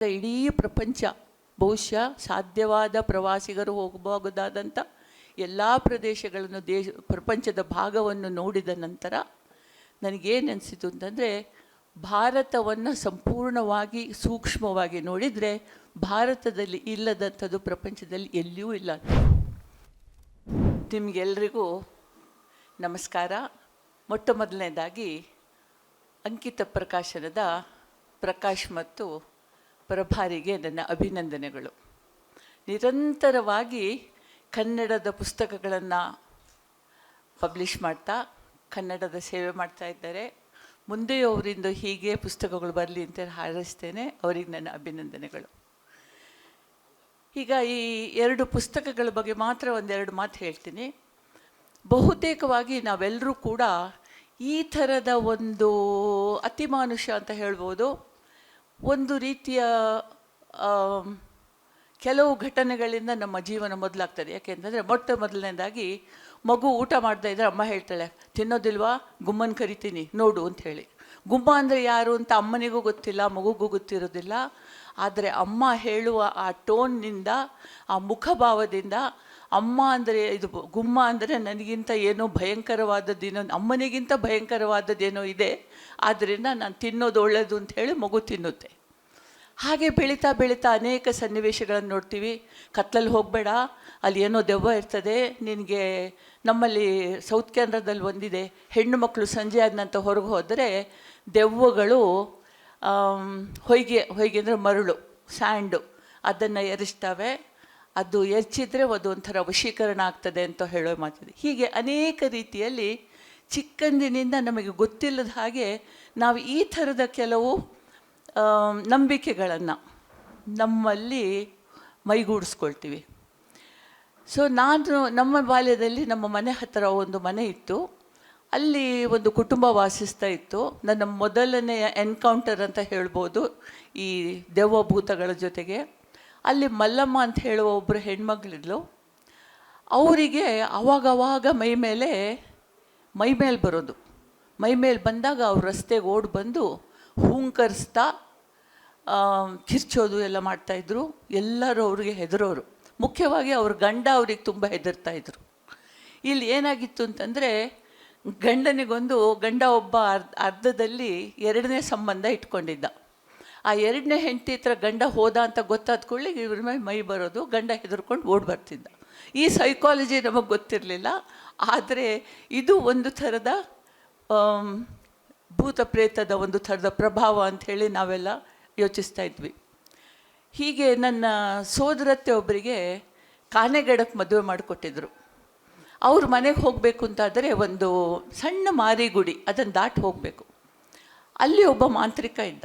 ಇಡೀ ಪ್ರಪಂಚ ಬಹುಶಃ ಸಾಧ್ಯವಾದ ಪ್ರವಾಸಿಗರು ಹೋಗಬಹುದಾದಂಥ ಎಲ್ಲ ಪ್ರದೇಶಗಳನ್ನು ದೇಶ, ಪ್ರಪಂಚದ ಭಾಗವನ್ನು ನೋಡಿದ ನಂತರ ನನಗೇನು ಅನಿಸಿತು ಅಂತಂದರೆ ಭಾರತವನ್ನು ಸಂಪೂರ್ಣವಾಗಿ ಸೂಕ್ಷ್ಮವಾಗಿ ನೋಡಿದರೆ ಭಾರತದಲ್ಲಿ ಇಲ್ಲದಂಥದ್ದು ಪ್ರಪಂಚದಲ್ಲಿ ಎಲ್ಲಿಯೂ ಇಲ್ಲ ನಿಮಗೆಲ್ರಿಗೂ ನಮಸ್ಕಾರ. ಮೊಟ್ಟ ಮೊದಲನೇದಾಗಿ ಅಂಕಿತ ಪ್ರಕಾಶನದ ಪ್ರಕಾಶ್ ಮತ್ತು ಪ್ರಭಾರಿಗೆ ನನ್ನ ಅಭಿನಂದನೆಗಳು. ನಿರಂತರವಾಗಿ ಕನ್ನಡದ ಪುಸ್ತಕಗಳನ್ನು ಪಬ್ಲಿಷ್ ಮಾಡ್ತಾ, ಕನ್ನಡದ ಸೇವೆ ಮಾಡ್ತಾ ಇದ್ದಾರೆ. ಮುಂದೆಯೂ ಅವರಿಂದ ಹೀಗೆ ಪುಸ್ತಕಗಳು ಬರಲಿ ಅಂತ ಹಾರೈಸ್ತೇನೆ. ಅವರಿಗೆ ನನ್ನ ಅಭಿನಂದನೆಗಳು. ಈಗ ಈ ಎರಡು ಪುಸ್ತಕಗಳ ಬಗ್ಗೆ ಮಾತ್ರ ಒಂದೆರಡು ಮಾತು ಹೇಳ್ತೀನಿ. ಬಹುತೇಕವಾಗಿ ನಾವೆಲ್ಲರೂ ಕೂಡ ಈ ಥರದ ಒಂದು ಅತಿಮಾನುಷ ಅಂತ ಹೇಳ್ಬೋದು. ಒಂದು ರೀತಿಯ ಕೆಲವು ಘಟನೆಗಳಿಂದ ನಮ್ಮ ಜೀವನ ಮೊದಲಾಗ್ತದೆ. ಯಾಕೆಂತಂದರೆ ಮೊಟ್ಟ ಮೊದಲನೇದಾಗಿ ಮಗು ಊಟ ಮಾಡ್ತಾ ಇದ್ದರೆ ಅಮ್ಮ ಹೇಳ್ತಾಳೆ, ತಿನ್ನೋದಿಲ್ವಾ? ಗುಮ್ಮನ್ ಕರಿತೀನಿ, ನೋಡು ಅಂತ ಹೇಳಿ. ಗುಮ್ಮ ಅಂದರೆ ಯಾರು ಅಂತ ಅಮ್ಮನಿಗೂ ಗೊತ್ತಿಲ್ಲ, ಮಗುಗೂ ಗೊತ್ತಿರೋದಿಲ್ಲ. ಆದರೆ ಅಮ್ಮ ಹೇಳುವ ಆ ಟೋನ್ನಿಂದ, ಆ ಮುಖಭಾವದಿಂದ ಅಮ್ಮ ಅಂದರೆ ಇದು ಗುಮ್ಮ ಅಂದರೆ ನನಗಿಂತ ಏನೋ ಭಯಂಕರವಾದದ್ದೇನೋ ಅಮ್ಮನಿಗಿಂತ ಭಯಂಕರವಾದದ್ದೇನೋ ಇದೆ ಆದ್ದರಿಂದ ನಾನು ತಿನ್ನೋದು ಒಳ್ಳೆಯದು ಅಂತ ಹೇಳಿ ಮಗು ತಿನ್ನುತ್ತೆ. ಹಾಗೆ ಬೆಳೀತಾ ಬೆಳೀತಾ ಅನೇಕ ಸನ್ನಿವೇಶಗಳನ್ನು ನೋಡ್ತೀವಿ. ಕತ್ಲಲ್ಲಿ ಹೋಗಬೇಡ, ಅಲ್ಲಿ ಏನೋ ದೆವ್ವ ಇರ್ತದೆ, ನಿನಗೆ ನಮ್ಮಲ್ಲಿ ಸೌತ್ ಕೇಂದ್ರದಲ್ಲಿ ಒಂದಿದೆ, ಹೆಣ್ಣು ಮಕ್ಕಳು ಸಂಜೆ ಆದ ನಂತರ ಹೊರಗೆ ಹೋದರೆ ದೆವ್ವಗಳು ಹೊಯ್ಗೆ ಹೊಯ್ಗೆ ಅಂದರೆ ಮರಳು, ಸ್ಯಾಂಡು, ಅದನ್ನು ಎರಚ್ತವೆ ಅದು ಎಚ್ಚಿದ್ರೆ ಅದು ಒಂಥರ ವಶೀಕರಣ ಆಗ್ತದೆ ಅಂತ ಹೇಳೋ ಮಾತಿದೆ. ಹೀಗೆ ಅನೇಕ ರೀತಿಯಲ್ಲಿ ಚಿಕ್ಕಂದಿನಿಂದ ನಮಗೆ ಗೊತ್ತಿಲ್ಲದ ಹಾಗೆ ನಾವು ಈ ಥರದ ಕೆಲವು ನಂಬಿಕೆಗಳನ್ನು ನಮ್ಮಲ್ಲಿ ಮೈಗೂಡಿಸ್ಕೊಳ್ತೀವಿ. ಸೊ ನಾನು ನಮ್ಮ ಬಾಲ್ಯದಲ್ಲಿ ನಮ್ಮ ಮನೆ ಹತ್ತಿರ ಒಂದು ಮನೆ ಇತ್ತು. ಅಲ್ಲಿ ಒಂದು ಕುಟುಂಬ ವಾಸಿಸ್ತಾ ಇತ್ತು. ನನ್ನ ಮೊದಲನೆಯ ಎನ್ಕೌಂಟರ್ ಅಂತ ಹೇಳ್ಬೋದು ಈ ದೆವ್ವಭೂತಗಳ ಜೊತೆಗೆ. ಅಲ್ಲಿ ಮಲ್ಲಮ್ಮ ಅಂತ ಹೇಳುವ ಒಬ್ಬರು ಹೆಣ್ಮಗಳಿದ್ಲು. ಅವರಿಗೆ ಅವಾಗವಾಗ ಮೈ ಮೇಲೆ ಮೈ ಮೇಲೆ ಬರೋದು. ಮೈ ಮೇಲೆ ಬಂದಾಗ ಅವ್ರು ರಸ್ತೆಗೆ ಓಡಿ ಬಂದು ಹೂಂಕರಿಸ್ತಾ ಕಿರ್ಚೋದು ಎಲ್ಲ ಮಾಡ್ತಾಯಿದ್ರು ಎಲ್ಲರೂ ಅವ್ರಿಗೆ ಹೆದರೋರು. ಮುಖ್ಯವಾಗಿ ಅವ್ರ ಗಂಡ ಅವ್ರಿಗೆ ತುಂಬ ಹೆದರ್ತಾಯಿದ್ರು ಇಲ್ಲಿ ಏನಾಗಿತ್ತು ಅಂತಂದರೆ, ಗಂಡನಿಗೊಂದು ಗಂಡ ಒಬ್ಬ ಅರ್ಧ, ಅರ್ಧದಲ್ಲಿ ಎರಡನೇ ಸಂಬಂಧ ಇಟ್ಕೊಂಡಿದ್ದ. ಆ ಎರಡನೇ ಹೆಂಡತಿ ಹತ್ರ ಗಂಡ ಹೋದ ಅಂತ ಗೊತ್ತಾದ ಕೂಡಲೇ ಇವ್ರ ಮೇಲೆ ಮೈ ಬರೋದು, ಗಂಡ ಹೆದರ್ಕೊಂಡು ಓಡ್ ಬರ್ತಿದ್ದ. ಈ ಸೈಕಾಲಜಿ ನಮಗೆ ಗೊತ್ತಿರಲಿಲ್ಲ, ಆದರೆ ಇದು ಒಂದು ಥರದ ಭೂತ ಪ್ರೇತದ ಒಂದು ಥರದ ಪ್ರಭಾವ ಅಂಥೇಳಿ ನಾವೆಲ್ಲ ಯೋಚಿಸ್ತಾ ಇದ್ವಿ. ಹೀಗೆ ನನ್ನ ಸೋದರತ್ತೆ ಒಬ್ಬರಿಗೆ ಕಾನೆಗಡಕ್ಕೆ ಮದುವೆ ಮಾಡಿಕೊಟ್ಟಿದ್ರು. ಅವ್ರ ಮನೆಗೆ ಹೋಗಬೇಕು ಅಂತಾದರೆ ಒಂದು ಸಣ್ಣ ಮಾರಿಗುಡಿ ಅದನ್ನು ದಾಟಿ ಹೋಗಬೇಕು. ಅಲ್ಲಿ ಒಬ್ಬ ಮಾಂತ್ರಿಕ ಇದ್ದ.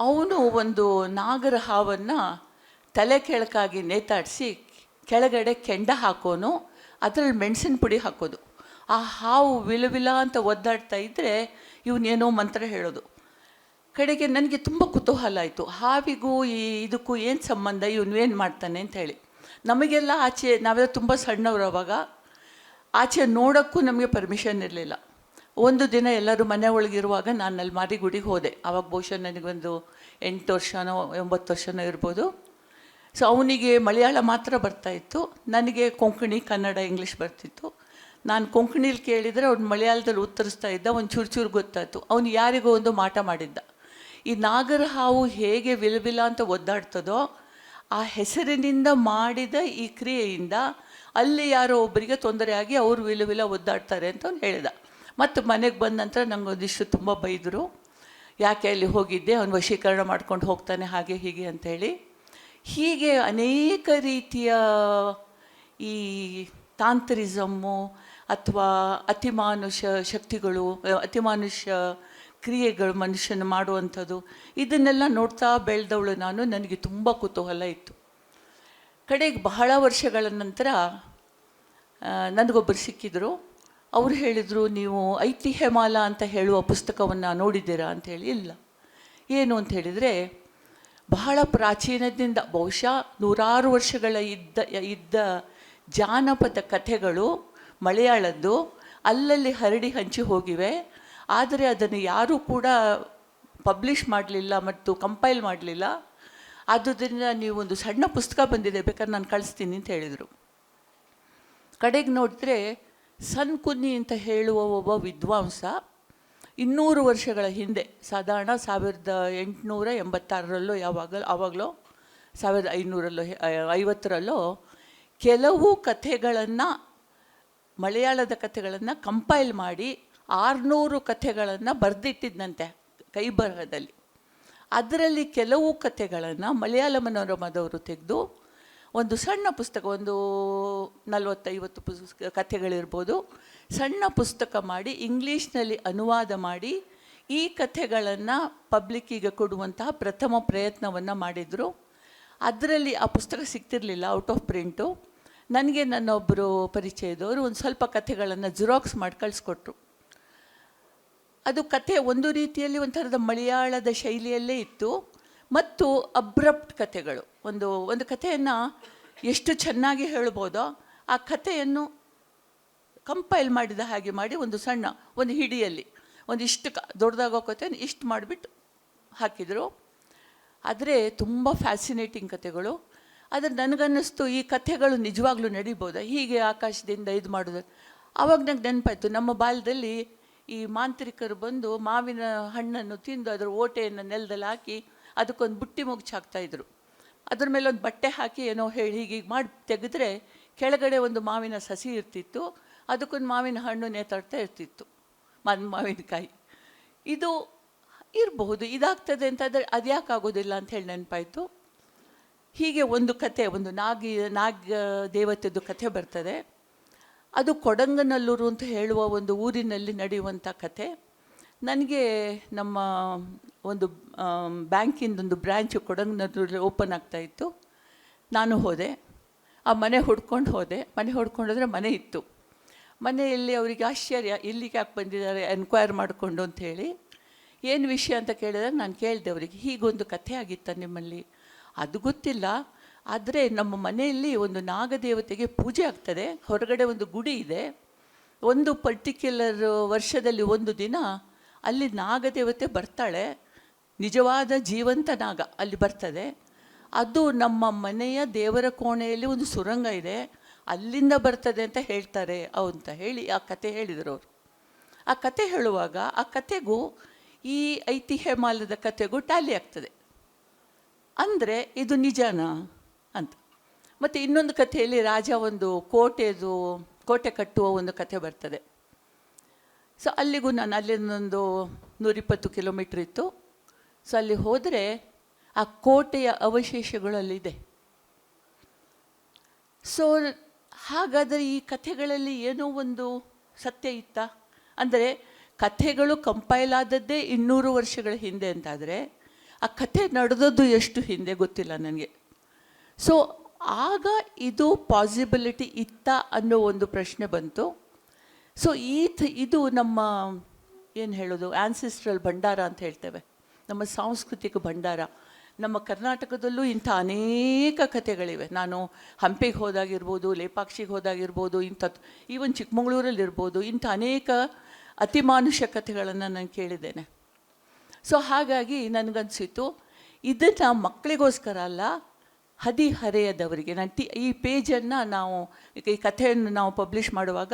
ಅವನು ಒಂದು ನಾಗರ ಹಾವನ್ನು ತಲೆ ಕೆಳಕಾಗಿ ನೇತಾಡಿಸಿ ಕೆಳಗಡೆ ಕೆಂಡ ಹಾಕೋನು, ಅದರಲ್ಲಿ ಮೆಣಸಿನ ಪುಡಿ ಹಾಕೋದು. ಆ ಹಾವು ವಿಲವಿಲ ಅಂತ ಒದ್ದಾಡ್ತಾ ಇದ್ದರೆ ಇವನೇನೋ ಮಂತ್ರ ಹೇಳೋದು. ಕಡೆಗೆ ನನಗೆ ತುಂಬ ಕುತೂಹಲ ಆಯಿತು. ಹಾವಿಗೂ ಈ ಇದಕ್ಕೂ ಏನು ಸಂಬಂಧ? ಇವನು ಏನು ಮಾಡ್ತಾನೆ ಅಂತ ಹೇಳಿ. ನಮಗೆಲ್ಲ ಆಚೆ, ನಾವೆಲ್ಲ ತುಂಬ ಸಣ್ಣವರು ಅವಾಗ. ಆಚೆ ನೋಡೋಕ್ಕೂ ನಮಗೆ ಪರ್ಮಿಷನ್ ಇರಲಿಲ್ಲ. ಒಂದು ದಿನ ಎಲ್ಲರೂ ಮನೆ ಒಳಗಿರುವಾಗ ನಾನು ಅಲ್ಲಿ ಮಾರಿಗುಡಿಗೆ ಹೋದೆ. ಆವಾಗ ಬಹುಶಃ ನನಗೊಂದು ಎಂಟು ವರ್ಷನೋ ಒಂಬತ್ತು ವರ್ಷನೋ ಇರ್ಬೋದು. ಸೊ ಅವನಿಗೆ ಮಲಯಾಳ ಮಾತ್ರ ಬರ್ತಾ ಇತ್ತು. ನನಗೆ ಕೊಂಕಣಿ, ಕನ್ನಡ ಇಂಗ್ಲೀಷ್ ಬರ್ತಿತ್ತು. ನಾನು ಕೊಂಕಣಿಲಿ ಕೇಳಿದರೆ ಅವ್ನು ಮಲಯಾಳದಲ್ಲಿ ಉತ್ತರಿಸ್ತಾ ಇದ್ದ, ಒಂದು ಚೂರು ಚೂರು ಗೊತ್ತಾಯಿತು. ಅವನು ಯಾರಿಗೋ ಒಂದು ಮಾಟ ಮಾಡಿದ್ದ. ಈ ನಾಗರ ಹಾವು ಹೇಗೆ ವಿಲವಿಲ ಅಂತ ಒದ್ದಾಡ್ತದೋ, ಆ ಹೆಸರಿನಿಂದ ಮಾಡಿದ ಈ ಕ್ರಿಯೆಯಿಂದ ಅಲ್ಲಿ ಯಾರೋ ಒಬ್ಬರಿಗೆ ತೊಂದರೆಯಾಗಿ ಅವರು ವಿಲವಿಲ ಒದ್ದಾಡ್ತಾರೆ ಅಂತ ಅವ್ನು ಹೇಳಿದ. ಮತ್ತು ಮನೆಗೆ ಬಂದ ನಂತರ ನಂಗೆ ಒಂದಿಷ್ಟು ತುಂಬ ಬೈದರು. ಯಾಕೆ ಅಲ್ಲಿ ಹೋಗಿದ್ದೆ? ಅವನು ವಶೀಕರಣ ಮಾಡ್ಕೊಂಡು ಹೋಗ್ತಾನೆ ಹಾಗೆ ಹೀಗೆ ಅಂಥೇಳಿ ಹೀಗೆ ಅನೇಕ ರೀತಿಯ ಈ ತಾಂತ್ರಿಸಮ್ಮು ಅಥವಾ ಅತಿಮಾನುಷ ಶಕ್ತಿಗಳು, ಅತಿಮಾನುಷ ಕ್ರಿಯೆಗಳು ಮನುಷ್ಯನ ಮಾಡುವಂಥದ್ದು, ಇದನ್ನೆಲ್ಲ ನೋಡ್ತಾ ಬೆಳೆದವಳು ನಾನು. ನನಗೆ ತುಂಬ ಕುತೂಹಲ ಇತ್ತು. ಕಡೆಗೆ ಬಹಳ ವರ್ಷಗಳ ನಂತರ ನನಗೊಬ್ಬರು ಸಿಕ್ಕಿದ್ರು. ಅವ್ರು ಹೇಳಿದರು, ನೀವು ಐತಿಹ್ಯಮಾಲ ಅಂತ ಹೇಳುವ ಪುಸ್ತಕವನ್ನು ನೋಡಿದ್ದೀರಾ? ಅಂತ ಹೇಳಿ, ಇಲ್ಲ. ಏನು ಅಂತ ಹೇಳಿದರೆ, ಬಹಳ ಪ್ರಾಚೀನದಿಂದ, ಬಹುಶಃ ನೂರಾರು ವರ್ಷಗಳ ಇದ್ದ ಇದ್ದ ಜಾನಪದ ಕಥೆಗಳು ಮಲಯಾಳದ್ದು, ಅಲ್ಲಲ್ಲಿ ಹರಡಿ ಹಂಚಿ ಹೋಗಿವೆ. ಆದರೆ ಅದನ್ನು ಯಾರೂ ಕೂಡ ಪಬ್ಲಿಷ್ ಮಾಡಲಿಲ್ಲ ಮತ್ತು ಕಂಪೈಲ್ ಮಾಡಲಿಲ್ಲ. ಆದುದರಿಂದ ನೀವು ಒಂದು ಸಣ್ಣ ಪುಸ್ತಕ ಬಂದಿದೆ, ಬೇಕಾದ್ರೆ ನಾನು ಕಳಿಸ್ತೀನಿ ಅಂತ ಹೇಳಿದರು. ಕಡೆಗೆ ನೋಡಿದ್ರೆ ಸನ್ ಕುನ್ನಿ ಅಂತ ಹೇಳುವ ಒಬ್ಬ ವಿದ್ವಾಂಸ ಇನ್ನೂರು ವರ್ಷಗಳ ಹಿಂದೆ, ಸಾಧಾರಣ ಸಾವಿರದ ಎಂಟುನೂರ ಎಂಬತ್ತಾರರಲ್ಲೋ ಯಾವಾಗ ಆವಾಗಲೋ, ಸಾವಿರದ ಐನೂರಲ್ಲೋ, ಐವತ್ತರಲ್ಲೋ ಕೆಲವು ಕಥೆಗಳನ್ನು, ಮಲಯಾಳದ ಕಥೆಗಳನ್ನು ಕಂಪೈಲ್ ಮಾಡಿ ಆರುನೂರು ಕಥೆಗಳನ್ನು ಬರೆದಿಟ್ಟಿದ್ದಂತೆ ಕೈ ಬರಹದಲ್ಲಿ. ಅದರಲ್ಲಿ ಕೆಲವು ಕಥೆಗಳನ್ನು ಮಲಯಾಳ ಮನೋರಮದವರು ತೆಗೆದು ಒಂದು ಸಣ್ಣ ಪುಸ್ತಕ, ಒಂದು ನಲವತ್ತೈವತ್ತು ಪುಸ್ತಕ ಕಥೆಗಳಿರ್ಬೋದು. ಸಣ್ಣ ಪುಸ್ತಕ ಮಾಡಿ, ಇಂಗ್ಲೀಷ್ನಲ್ಲಿ ಅನುವಾದ ಮಾಡಿ, ಈ ಕಥೆಗಳನ್ನು ಪಬ್ಲಿಕ್ಕಿಗೆ ಕೊಡುವಂತಹ ಪ್ರಥಮ ಪ್ರಯತ್ನವನ್ನು ಮಾಡಿದರು. ಅದರಲ್ಲಿ ಆ ಪುಸ್ತಕ ಸಿಗ್ತಿರಲಿಲ್ಲ ಔಟ್ ಆಫ್ ಪ್ರಿಂಟು ನನಗೆ ನನ್ನೊಬ್ಬರು ಪರಿಚಯದವರು ಒಂದು ಸ್ವಲ್ಪ ಕಥೆಗಳನ್ನು ಜುರಾಕ್ಸ್ ಮಾಡಿ ಕಳಿಸ್ಕೊಟ್ರು. ಅದು ಕಥೆ ಒಂದು ರೀತಿಯಲ್ಲಿ ಒಂಥರದ ಮಲಯಾಳದ ಶೈಲಿಯಲ್ಲೇ ಇತ್ತು. ಮತ್ತು ಅಬ್ರಪ್ಟ್ ಕಥೆಗಳು. ಒಂದು ಒಂದು ಕಥೆಯನ್ನು ಎಷ್ಟು ಚೆನ್ನಾಗಿ ಹೇಳ್ಬೋದೋ ಆ ಕಥೆಯನ್ನು ಕಂಪೈಲ್ ಮಾಡಿದ ಹಾಗೆ ಮಾಡಿ ಒಂದು ಸಣ್ಣ, ಒಂದು ಹಿಡಿಯಲ್ಲಿ ಒಂದಿಷ್ಟು ಕ, ದೊಡ್ಡದಾಗೋ ಕಥೆಯನ್ನು ಇಷ್ಟು ಮಾಡಿಬಿಟ್ಟು ಹಾಕಿದರು. ಆದರೆ ತುಂಬ ಫ್ಯಾಸಿನೇಟಿಂಗ್ ಕಥೆಗಳು. ಆದರೆ ನನಗನ್ನಿಸ್ತು ಈ ಕಥೆಗಳು ನಿಜವಾಗ್ಲೂ ನಡಿಬೋದಾ? ಹೀಗೆ ಆಕಾಶದಿಂದ ಇದು ಮಾಡೋದು? ಆವಾಗ ನಂಗೆ ನೆನಪಾಯ್ತು, ನಮ್ಮ ಬಾಲ್ಯದಲ್ಲಿ ಈ ಮಾಂತ್ರಿಕರು ಬಂದು ಮಾವಿನ ಹಣ್ಣನ್ನು ತಿಂದು ಅದರ ಓಟೆಯನ್ನು ನೆಲದಲ್ಲಿ ಹಾಕಿ ಅದಕ್ಕೊಂದು ಬುಟ್ಟಿ ಮುಗ್ಚು ಅದ್ರ ಮೇಲೆ ಒಂದು ಬಟ್ಟೆ ಹಾಕಿ ಏನೋ ಹೇಳಿ ಹೀಗೆ ಹೀಗೆ ಮಾಡಿ ತೆಗೆದ್ರೆ ಕೆಳಗಡೆ ಒಂದು ಮಾವಿನ ಸಸಿ ಇರ್ತಿತ್ತು. ಅದಕ್ಕೊಂದು ಮಾವಿನ ಹಣ್ಣು ನೇತಾಡ್ತಾ ಇರ್ತಿತ್ತು. ಮನ್, ಮಾವಿನಕಾಯಿ. ಇದು ಇರಬಹುದು, ಇದಾಗ್ತದೆ ಅಂತಂದರೆ ಅದ್ಯಾಕೆ ಆಗೋದಿಲ್ಲ ಅಂತ ಹೇಳಿ ನೆನಪಾಯಿತು. ಹೀಗೆ ಒಂದು ಕತೆ, ಒಂದು ನಾಗಿ, ನಾಗ ದೇವತೆದು ಕಥೆ ಬರ್ತದೆ. ಅದು ಕೊಡಂಗನಲ್ಲೂರು ಅಂತ ಹೇಳುವ ಒಂದು ಊರಿನಲ್ಲಿ ನಡೆಯುವಂಥ ಕಥೆ ನನಗೆ ನಮ್ಮ ಒಂದು ಬ್ಯಾಂಕಿಂದೊಂದು ಬ್ರ್ಯಾಂಚು ಕೊಡಂಗನದ್ರಲ್ಲಿ ಓಪನ್ ಆಗ್ತಾಯಿತ್ತು ನಾನು ಹೋದೆ. ಆ ಮನೆ ಹುಡ್ಕೊಂಡು ಹೋದೆ. ಮನೆ ಹೊಡ್ಕೊಂಡೋದ್ರೆ ಮನೆ ಇತ್ತು. ಮನೆಯಲ್ಲಿ ಅವರಿಗೆ ಆಶ್ಚರ್ಯ, ಇಲ್ಲಿಗೆ ಯಾಕೆ ಬಂದಿದ್ದಾರೆ, ಎನ್ಕ್ವೈರ್ ಮಾಡಿಕೊಂಡು ಹೇಳಿ, ಏನು ವಿಷಯ ಅಂತ ಕೇಳಿದಾಗ ನಾನು ಕೇಳಿದೆ ಅವರಿಗೆ, ಹೀಗೊಂದು ಕಥೆ ಆಗಿತ್ತ ನಿಮ್ಮಲ್ಲಿ? ಅದು ಗೊತ್ತಿಲ್ಲ. ಆದರೆ ನಮ್ಮ ಮನೆಯಲ್ಲಿ ಒಂದು ನಾಗದೇವತೆಗೆ ಪೂಜೆ ಆಗ್ತದೆ. ಹೊರಗಡೆ ಒಂದು ಗುಡಿ ಇದೆ. ಒಂದು ಪರ್ಟಿಕ್ಯುಲರ್ ವರ್ಷದಲ್ಲಿ ಒಂದು ದಿನ ಅಲ್ಲಿ ನಾಗದೇವತೆ ಬರ್ತಾಳೆ. ನಿಜವಾದ ಜೀವಂತ ನಾಗ ಅಲ್ಲಿ ಬರ್ತದೆ. ಅದು ನಮ್ಮ ಮನೆಯ ದೇವರ ಕೋಣೆಯಲ್ಲಿ ಒಂದು ಸುರಂಗ ಇದೆ. ಅಲ್ಲಿಂದ ಬರ್ತದೆ ಅಂತ ಹೇಳ್ತಾರೆ ಅಂತ ಹೇಳಿ ಆ ಕತೆ ಹೇಳಿದರು ಅವರು. ಆ ಕತೆ ಹೇಳುವಾಗ ಆ ಕತೆಗೂ ಈ ಐತಿಹ್ಯ ಮಾಲದ ಕತೆಗೂ ಟ್ಯಾಲಿ ಆಗ್ತದೆ. ಅಂದರೆ ಇದು ನಿಜನಾ ಅಂತ. ಮತ್ತು ಇನ್ನೊಂದು ಕಥೆಯಲ್ಲಿ ರಾಜ ಒಂದು ಕೋಟೆದು, ಕೋಟೆ ಕಟ್ಟುವ ಒಂದು ಕತೆ ಬರ್ತದೆ. ಸೊ ಅಲ್ಲಿಗೂ ನಾನು ಅಲ್ಲಿಂದೊಂದು ನೂರಿಪ್ಪತ್ತು ಕಿಲೋಮೀಟ್ರ್ ಇತ್ತು. ಸೊ ಅಲ್ಲಿ ಹೋದರೆ ಆ ಕೋಟೆಯ ಅವಶೇಷಗಳಲ್ಲಿದೆ. ಸೊ ಹಾಗಾದರೆ ಈ ಕಥೆಗಳಲ್ಲಿ ಏನೋ ಒಂದು ಸತ್ಯ ಇತ್ತ? ಅಂದರೆ ಕಥೆಗಳು ಕಂಪೈಲ್ ಆದದ್ದೇ ಇನ್ನೂರು ವರ್ಷಗಳ ಹಿಂದೆ ಅಂತಾದರೆ ಆ ಕಥೆ ನಡೆದದ್ದು ಎಷ್ಟು ಹಿಂದೆ ಗೊತ್ತಿಲ್ಲ ನನಗೆ. ಸೊ ಆಗ ಇದು ಪಾಸಿಬಿಲಿಟಿ ಇತ್ತ ಅನ್ನೋ ಒಂದು ಪ್ರಶ್ನೆ ಬಂತು. ಸೊ ಈ ಇದು ನಮ್ಮ, ಏನು ಹೇಳೋದು ಆ್ಯನ್ಸಿಸ್ಟ್ರಲ್ ಭಂಡಾರ ಅಂತ ಹೇಳ್ತೇವೆ. ನಮ್ಮ ಸಾಂಸ್ಕೃತಿಕ ಭಂಡಾರ, ನಮ್ಮ ಕರ್ನಾಟಕದಲ್ಲೂ ಇಂಥ ಅನೇಕ ಕಥೆಗಳಿವೆ. ನಾನು ಹಂಪಿಗೆ ಹೋದಾಗಿರ್ಬೋದು, ಲೇಪಾಕ್ಷಿಗೆ ಹೋದಾಗಿರ್ಬೋದು ಇಂಥ ಈವನ್ ಚಿಕ್ಕಮಗಳೂರಲ್ಲಿರ್ಬೋದು ಇಂಥ ಅನೇಕ ಅತಿಮಾನುಷ ಕಥೆಗಳನ್ನು ನಾನು ಕೇಳಿದ್ದೇನೆ. ಸೊ, ಹಾಗಾಗಿ ನನಗನ್ಸಿತ್ತು, ಇದನ್ನು ಮಕ್ಕಳಿಗೋಸ್ಕರ ಅಲ್ಲ, ಹದಿಹರೆಯದವರಿಗೆ, ನಾನು ಟಿ, ಈ ಪೇಜನ್ನು ನಾವು, ಈ ಕಥೆಯನ್ನು ನಾವು ಪಬ್ಲಿಷ್ ಮಾಡುವಾಗ,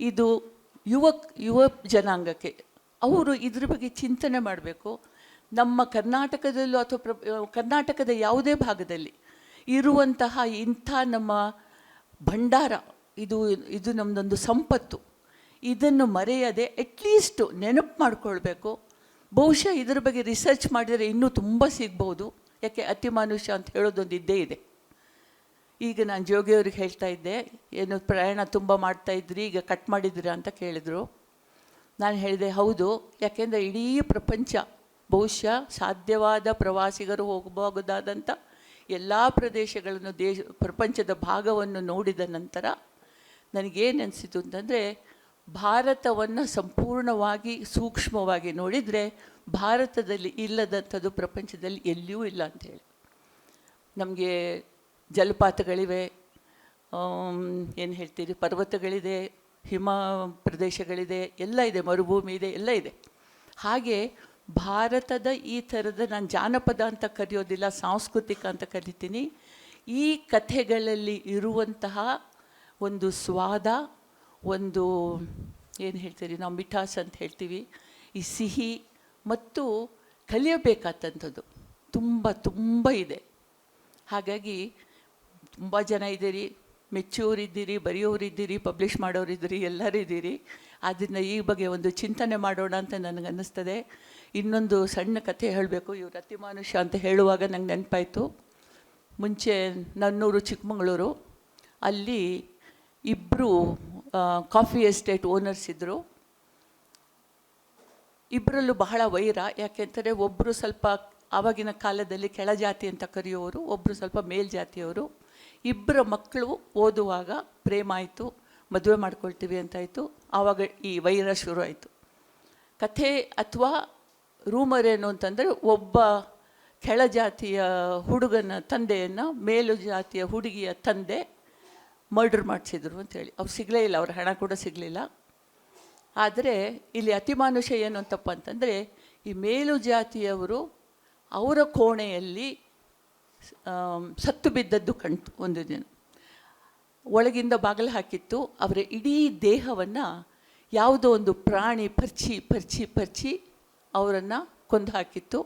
ಇದು ಯುವ ಯುವ ಜನಾಂಗಕ್ಕೆ, ಅವರು ಇದ್ರ ಬಗ್ಗೆ ಚಿಂತನೆ ಮಾಡಬೇಕು ನಮ್ಮ ಕರ್ನಾಟಕದಲ್ಲೂ ಅಥವಾ ಪ್ರ ಕರ್ನಾಟಕದ ಯಾವುದೇ ಭಾಗದಲ್ಲಿ ಇರುವಂತಹ ಇಂಥ ನಮ್ಮ ಭಂಡಾರ, ಇದು ಇದು ನಮ್ಮದೊಂದು ಸಂಪತ್ತು. ಇದನ್ನು ಮರೆಯದೆ ಅಟ್ಲೀಸ್ಟು ನೆನಪು ಮಾಡಿಕೊಳ್ಬೇಕು. ಬಹುಶಃ ಇದರ ಬಗ್ಗೆ ರಿಸರ್ಚ್ ಮಾಡಿದರೆ ಇನ್ನೂ ತುಂಬ ಸಿಗ್ಬೋದು ಯಾಕೆ ಅತಿಮಾನುಷ್ಯ ಅಂತ ಹೇಳೋದೊಂದು ಇದ್ದೇ ಇದೆ. ಈಗ ನಾನು ಜೋಗಿಯವ್ರಿಗೆ ಹೇಳ್ತಾ ಇದ್ದೆ, ಏನು ಪ್ರಯಾಣ ತುಂಬ ಮಾಡ್ತಾಯಿದ್ರಿ ಈಗ ಕಟ್ ಮಾಡಿದ್ದೀರಾ ಅಂತ ಕೇಳಿದರು. ನಾನು ಹೇಳಿದೆ, ಹೌದು. ಯಾಕೆಂದರೆ ಇಡೀ ಪ್ರಪಂಚ ಬಹುಶಃ ಸಾಧ್ಯವಾದ ಪ್ರವಾಸಿಗರು ಹೋಗಬಹುದಾದಂಥ ಎಲ್ಲ ಪ್ರದೇಶಗಳನ್ನು ದೇಶ, ಪ್ರಪಂಚದ ಭಾಗವನ್ನು ನೋಡಿದ ನಂತರ ನನಗೇನು ಅನಿಸಿತು ಅಂತಂದರೆ ಭಾರತವನ್ನು ಸಂಪೂರ್ಣವಾಗಿ ಸೂಕ್ಷ್ಮವಾಗಿ ನೋಡಿದರೆ ಭಾರತದಲ್ಲಿ ಇಲ್ಲದಂಥದ್ದು ಪ್ರಪಂಚದಲ್ಲಿ ಎಲ್ಲಿಯೂ ಇಲ್ಲ ಅಂಥೇಳಿ ನಮಗೆ ಜಲಪಾತಗಳಿವೆ ಏನು ಹೇಳ್ತೀರಿ, ಪರ್ವತಗಳಿದೆ, ಹಿಮ ಪ್ರದೇಶಗಳಿದೆ, ಎಲ್ಲ ಇದೆ, ಮರುಭೂಮಿ ಇದೆ, ಎಲ್ಲ ಇದೆ. ಹಾಗೆ ಭಾರತದ ಈ ಥರದ ನಾನು ಜಾನಪದ ಅಂತ ಕರೆಯೋದಿಲ್ಲ, ಸಾಂಸ್ಕೃತಿಕ ಅಂತ ಕರಿತೀನಿ. ಈ ಕಥೆಗಳಲ್ಲಿ ಇರುವಂತಹ ಒಂದು ಸ್ವಾದ, ಒಂದು, ಏನು ಹೇಳ್ತೀರಿ, ನಾವು ಮಿಠಾಸ್ ಅಂತ ಹೇಳ್ತೀವಿ, ಈ ಸಿಹಿ ಮತ್ತು ಕಲಿಯಬೇಕಾದಂಥದ್ದು ತುಂಬ ತುಂಬ ಇದೆ. ಹಾಗಾಗಿ ತುಂಬ ಜನ ಇದ್ದೀರಿ ಮೆಚ್ಚುವರಿದ್ದೀರಿ ಬರೆಯೋರಿದ್ದೀರಿ ಪಬ್ಲಿಷ್ ಮಾಡೋರಿದ್ದೀರಿ ಎಲ್ಲರೂ ಇದ್ದೀರಿ ಆದ್ದರಿಂದ ಈ ಬಗ್ಗೆ ಒಂದು ಚಿಂತನೆ ಮಾಡೋಣ ಅಂತ ನನಗೆ ಅನ್ನಿಸ್ತದೆ. ಇನ್ನೊಂದು ಸಣ್ಣ ಕಥೆ ಹೇಳಬೇಕು. ಇವ್ರು ಅತಿಮಾನುಷ್ಯ ಅಂತ ಹೇಳುವಾಗ ನಂಗೆ ನೆನಪಾಯಿತು. ಮುಂಚೆ ನನ್ನೂರು ಚಿಕ್ಕಮಗಳೂರು. ಅಲ್ಲಿ ಇಬ್ಬರು ಕಾಫಿ ಎಸ್ಟೇಟ್ ಓನರ್ಸ್ ಇದ್ದರು ಇಬ್ಬರಲ್ಲೂ ಬಹಳ ವೈರ. ಯಾಕೆಂದರೆ ಒಬ್ಬರು ಸ್ವಲ್ಪ ಆವಾಗಿನ ಕಾಲದಲ್ಲಿ ಕೆಳಜಾತಿ ಅಂತ ಕರೆಯುವವರು ಒಬ್ಬರು ಸ್ವಲ್ಪ ಮೇಲ್ಜಾತಿಯವರು ಇಬ್ಬರ ಮಕ್ಕಳು ಓದುವಾಗ ಪ್ರೇಮ ಆಯಿತು. ಮದುವೆ ಮಾಡ್ಕೊಳ್ತೀವಿ ಅಂತಾಯಿತು ಆವಾಗ ಈ ವೈರ ಶುರು ಆಯಿತು ಕಥೆ ಅಥವಾ ರೂಮರ್ ಏನು ಅಂತಂದರೆ ಒಬ್ಬ ಕೆಳಜಾತಿಯ ಹುಡುಗನ ತಂದೆಯನ್ನು ಮೇಲು ಜಾತಿಯ ಹುಡುಗಿಯ ತಂದೆ ಮರ್ಡರ್ ಮಾಡಿಸಿದ್ರು ಅಂತೇಳಿ. ಅವ್ರು ಸಿಗಲೇ ಇಲ್ಲ, ಅವ್ರ ಹಣ ಕೂಡ ಸಿಗಲಿಲ್ಲ. ಆದರೆ ಇಲ್ಲಿ ಅತಿಮಾನುಷ ಏನು ಅಂತಪ್ಪ ಅಂತಂದರೆ ಈ ಮೇಲು ಜಾತಿಯವರು ಅವರ ಕೋಣೆಯಲ್ಲಿ ಸತ್ತು ಬಿದ್ದದ್ದು ಕಣ್ತು ಒಂದು ದಿನ. ಒಳಗಿಂದ ಬಾಗಿಲು ಹಾಕಿತ್ತು. ಅವರ ಇಡೀ ದೇಹವನ್ನು ಯಾವುದೋ ಒಂದು ಪ್ರಾಣಿ ಪರ್ಚಿ ಪರ್ಚಿ ಪರ್ಚಿ ಅವರನ್ನು ಕೊಂದು ಹಾಕಿತ್ತು.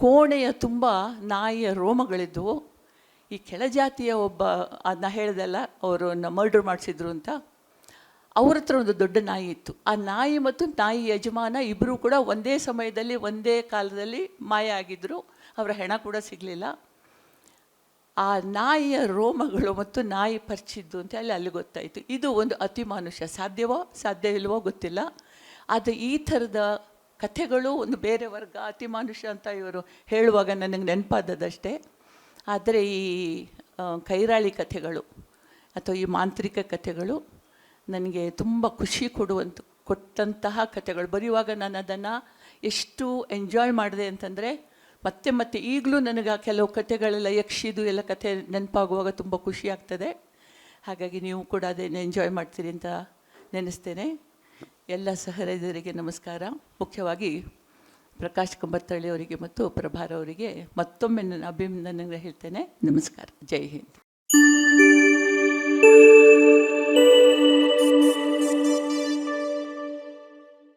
ಕೋಣೆಯ ತುಂಬ ನಾಯಿಯ ರೋಮಗಳಿದ್ದವು ಈ ಕೆಳಜಾತಿಯ ಒಬ್ಬ ಅದನ್ನ ಹೇಳ್ದಲ್ಲ, ಅವರನ್ನು ಮರ್ಡರ್ ಮಾಡಿಸಿದ್ರು ಅಂತ. ಅವ್ರ ಹತ್ರ ಒಂದು ದೊಡ್ಡ ನಾಯಿ ಇತ್ತು. ಆ ನಾಯಿ ಮತ್ತು ನಾಯಿ ಯಜಮಾನ ಇಬ್ಬರೂ ಕೂಡ ಒಂದೇ ಸಮಯದಲ್ಲಿ, ಒಂದೇ ಕಾಲದಲ್ಲಿ ಮಾಯ ಆಗಿದ್ದರು ಅವರ ಹೆಣ ಕೂಡ ಸಿಗಲಿಲ್ಲ. ಆ ನಾಯಿಯ ರೋಮಗಳು ಮತ್ತು ನಾಯಿ ಪರಿಚಿದ್ದು ಅಂತ ಹೇಳಿ ಅಲ್ಲಿ ಗೊತ್ತಾಯಿತು. ಇದು ಒಂದು ಅತಿ ಮಾನುಷ್ಯ. ಸಾಧ್ಯವೋ, ಸಾಧ್ಯ ಇಲ್ವೋ ಗೊತ್ತಿಲ್ಲ. ಆದರೆ ಈ ಥರದ ಕಥೆಗಳು ಒಂದು ಬೇರೆ ವರ್ಗ, ಅತಿ ಮನುಷ್ಯ ಅಂತ ಇವರು ಹೇಳುವಾಗ ನನಗೆ ನೆನಪಾದದಷ್ಟೇ ಆದರೆ ಈ ಕೈರಾಳಿ ಕಥೆಗಳು ಅಥವಾ ಈ ಮಾಂತ್ರಿಕ ಕಥೆಗಳು ನನಗೆ ತುಂಬ ಖುಷಿ ಕೊಡುವಂಥ ಕೊಟ್ಟಂತಹ ಕಥೆಗಳು. ಬರೆಯುವಾಗ ನಾನು ಅದನ್ನು ಎಷ್ಟು ಎಂಜಾಯ್ ಮಾಡಿದೆ ಅಂತಂದರೆ ಮತ್ತೆ ಮತ್ತೆ ಈಗಲೂ ನನಗೆ ಆ ಕೆಲವು ಕಥೆಗಳೆಲ್ಲ ಯಕ್ಷಿದು ಎಲ್ಲ ಕಥೆ ನೆನಪಾಗುವಾಗ ತುಂಬ ಖುಷಿ ಆಗ್ತದೆ. ಹಾಗಾಗಿ ನೀವು ಕೂಡ ಅದನ್ನು ಎಂಜಾಯ್ ಮಾಡ್ತೀರಿ ಅಂತ ನೆನೆಸ್ತೇನೆ. ಎಲ್ಲ ಸಹೃದಯರಿಗೆ ನಮಸ್ಕಾರ. ಮುಖ್ಯವಾಗಿ ಪ್ರಕಾಶ್ ಕಂಬತ್ತಳ್ಳಿ ಅವರಿಗೆ ಮತ್ತು ಪ್ರಭಾರ ಅವರಿಗೆ ಮತ್ತೊಮ್ಮೆ ನನ್ನ ಅಭಿನಂದನೆ ಹೇಳ್ತೇನೆ. ನಮಸ್ಕಾರ. ಜೈ ಹಿಂದ್.